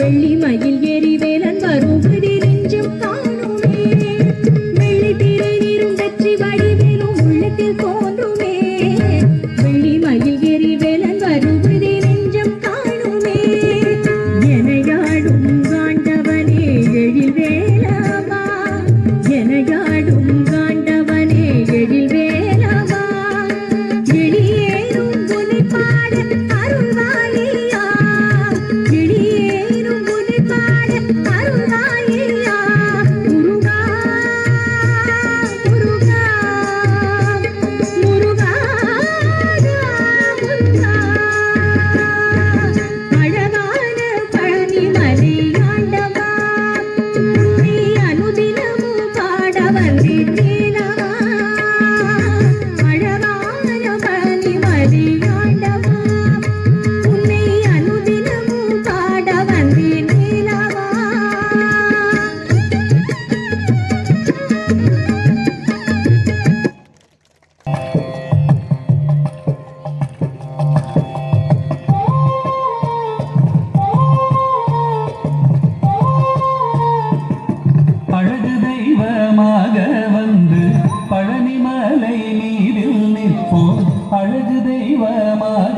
வெள்ளி போ அழகு தெய்வமாக